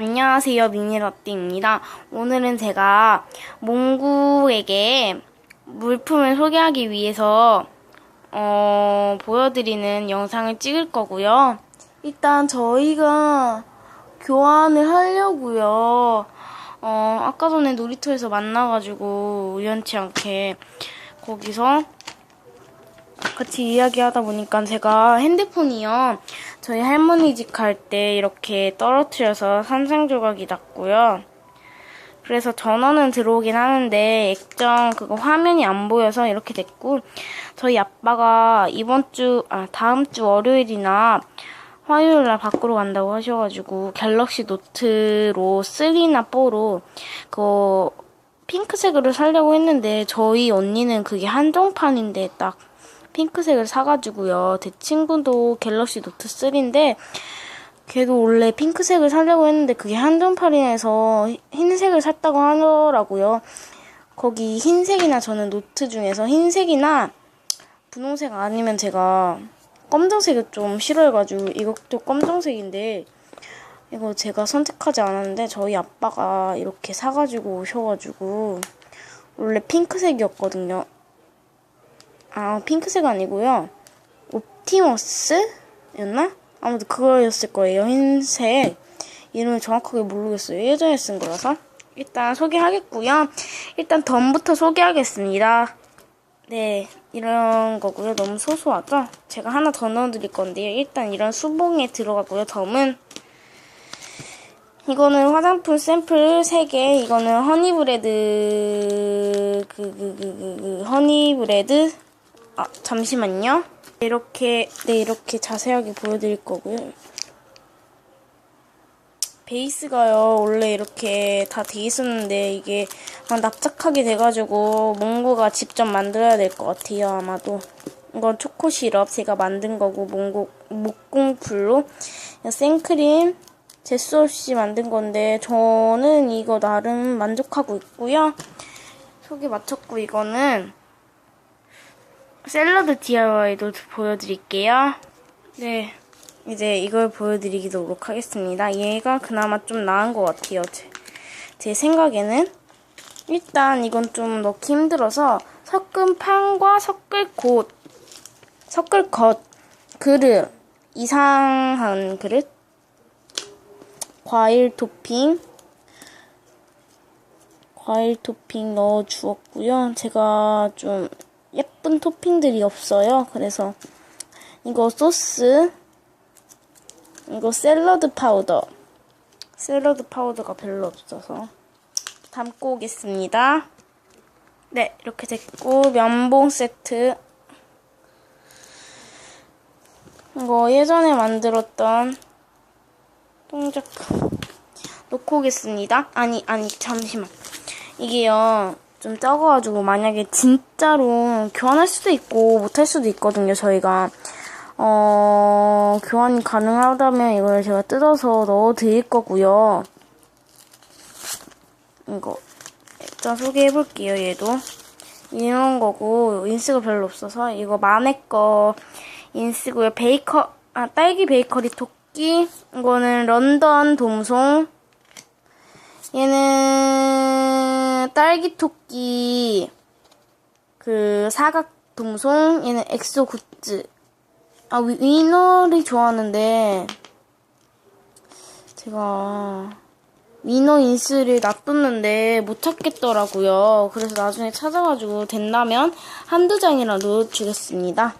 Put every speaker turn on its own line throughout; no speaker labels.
안녕하세요 미니러띠입니다. 오늘은 제가 몽구에게 물품을 소개하기 위해서 어, 보여드리는 영상을 찍을 거고요. 일단 저희가 교환을 하려고요. 어, 아까 전에 놀이터에서 만나가지고 우연치 않게 거기서 같이 이야기하다 보니까 제가 핸드폰이요. 저희 할머니 집 갈 때 이렇게 떨어뜨려서 삼성 조각이 났고요. 그래서 전원은 들어오긴 하는데 액정 그거 화면이 안 보여서 이렇게 됐고 저희 아빠가 이번 주, 아, 다음 주 월요일이나 화요일 날 밖으로 간다고 하셔가지고 갤럭시 노트로 3나 4로 그 핑크색으로 살려고 했는데 저희 언니는 그게 한정판인데 딱 핑크색을 사가지고요. 제 친구도 갤럭시 노트 3인데 걔도 원래 핑크색을 사려고 했는데 그게 한정판이라서 흰색을 샀다고 하더라고요. 거기 흰색이나 저는 노트 중에서 흰색이나 분홍색 아니면 제가 검정색을 좀 싫어해가지고 이것도 검정색인데 이거 제가 선택하지 않았는데 저희 아빠가 이렇게 사가지고 오셔가지고 원래 핑크색이었거든요. 아, 핑크색 아니고요. 옵티머스였나? 아무튼 그거였을 거예요. 흰색. 이름을 정확하게 모르겠어요. 예전에 쓴 거라서. 일단 소개하겠고요. 일단 덤부터 소개하겠습니다. 네, 이런 거고요. 너무 소소하죠? 제가 하나 더 넣어드릴 건데요. 일단 이런 수봉에 들어가고요. 덤은 이거는 화장품 샘플 3개, 이거는 허니브레드, 그, 그, 그, 그, 그, 허니브레드, 아, 잠시만요. 이렇게, 네, 이렇게 자세하게 보여드릴 거고요. 베이스가요, 원래 이렇게 다 돼 있었는데, 이게 막 납작하게 돼가지고, 몽고가 직접 만들어야 될 것 같아요, 아마도. 이건 초코 시럽 제가 만든 거고, 몽고, 목공풀로. 생크림, 재수 없이 만든 건데, 저는 이거 나름 만족하고 있고요. 소개 마쳤고, 이거는, 샐러드 DIY도 보여드릴게요. 네. 이제 이걸 보여드리도록 하겠습니다. 얘가 그나마 좀 나은 것 같아요. 제, 제 생각에는. 일단 이건 좀 넣기 힘들어서 섞은 판과 섞을 곳, 섞을 것, 그릇, 이상한 그릇, 과일 토핑, 과일 토핑 넣어 주었고요. 제가 좀 예쁜 토핑들이 없어요. 그래서 이거 소스, 이거 샐러드 파우더. 샐러드 파우더가 별로 없어서 담고 오겠습니다. 네, 이렇게 됐고 면봉 세트. 이거 예전에 만들었던 동작 놓고 오겠습니다. 아니, 아니, 잠시만. 이게요, 좀 적어가지고 만약에 진짜로 교환할 수도 있고 못할 수도 있거든요, 저희가. 어, 교환이 가능하다면 이걸 제가 뜯어서 넣어 드릴 거고요. 이거. 일단 소개해 볼게요, 얘도. 이런 거고, 인스가 별로 없어서, 이거 마네 거 인스고요. 베이커, 아, 딸기 베이커리 토끼. 이거는 런던 돔송. 얘는 딸기 토끼 그 사각 돔송 얘는 엑소 굿즈. 아 위, 위너를 좋아하는데 제가 위너 인스를 놔뒀는데 못 찾겠더라고요. 그래서 나중에 찾아가지고 된다면 한두 장이라 넣어주겠습니다.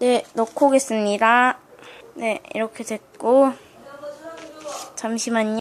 네 넣고 오겠습니다. 네, 이렇게 됐고 잠시만요.